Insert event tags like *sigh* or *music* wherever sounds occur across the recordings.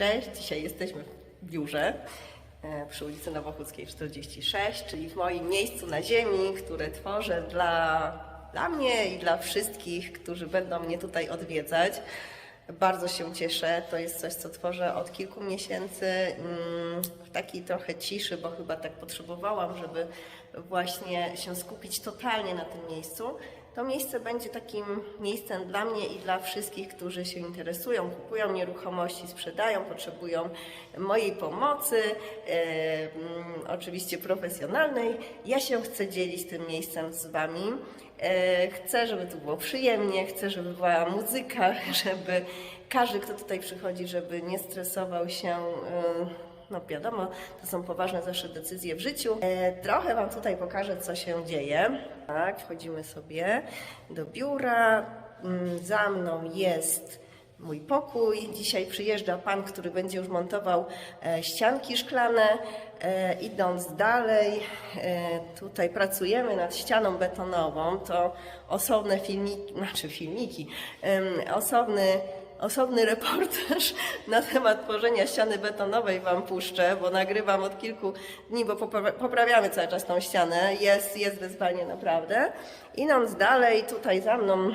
Cześć, dzisiaj jesteśmy w biurze e, przy ulicy Nowochódzkiej 46, czyli w moim miejscu na ziemi, które tworzę dla, dla mnie i dla wszystkich, którzy będą mnie tutaj odwiedzać. Bardzo się cieszę. To jest coś, co tworzę od kilku miesięcy mm, w takiej trochę ciszy, bo chyba tak potrzebowałam, żeby właśnie się skupić totalnie na tym miejscu. To miejsce będzie takim miejscem dla mnie i dla wszystkich, którzy się interesują, kupują nieruchomości, sprzedają, potrzebują mojej pomocy, e, mm, oczywiście profesjonalnej. Ja się chcę dzielić tym miejscem z Wami. E, chcę, żeby tu było przyjemnie, chcę, żeby była muzyka, *laughs* żeby każdy, kto tutaj przychodzi, żeby nie stresował się. e, no wiadomo, to są poważne zawsze decyzje w życiu. E, trochę Wam tutaj pokażę, co się dzieje. Tak, wchodzimy sobie do biura. Mm, Za mną jest mój pokój. Dzisiaj przyjeżdża pan, który będzie już montował e, ścianki szklane. E, idąc dalej, e, tutaj pracujemy nad ścianą betonową. To osobne filmiki, znaczy filmiki, em, osobny osobny reportaż na temat tworzenia ściany betonowej Wam puszczę, bo nagrywam od kilku dni, bo popra- poprawiamy cały czas tą ścianę. Jest, jest wyzwanie naprawdę. Idąc dalej, tutaj za mną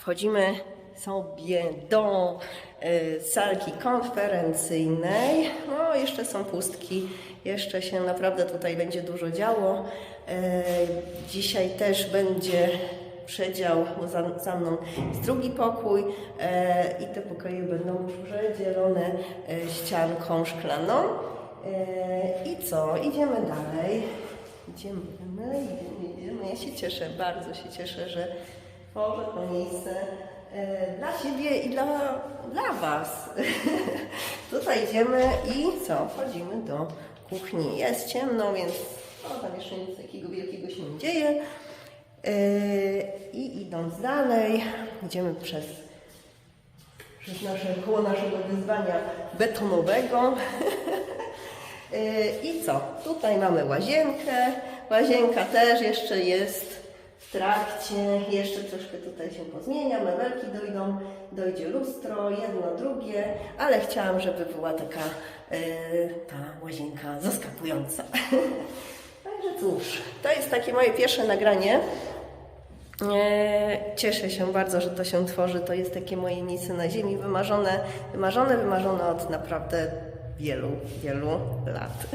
wchodzimy sobie do y, salki konferencyjnej. No, jeszcze są pustki, jeszcze się naprawdę tutaj będzie dużo działo. Y, dzisiaj też będzie przedział, bo za, za mną jest drugi pokój e, i te pokoje będą przedzielone e, ścianką szklaną. E, I co? Idziemy dalej. Idziemy, idziemy, idziemy. Ja się cieszę, bardzo się cieszę, że tworzę to miejsce e, dla siebie i dla, dla Was. *laughs* Tutaj idziemy i co? Wchodzimy do kuchni. Jest ciemno, więc no, tam jeszcze nic takiego wielkiego się nie dzieje. Yy, idąc dalej, idziemy przez, przez nasze, koło naszego wyzwania betonowego. Yy, *laughs* I co? Tutaj mamy łazienkę. Łazienka też jeszcze jest w trakcie. Jeszcze troszkę tutaj się pozmienia. Mebelki dojdą, dojdzie lustro, jedno, drugie, ale chciałam, żeby była taka yy, ta łazienka zaskakująca. *laughs* Także cóż, to jest takie moje pierwsze nagranie. E, Cieszę się bardzo, że to się tworzy. To jest takie moje miejsce na ziemi, wymarzone, wymarzone, wymarzone od naprawdę wielu, wielu lat.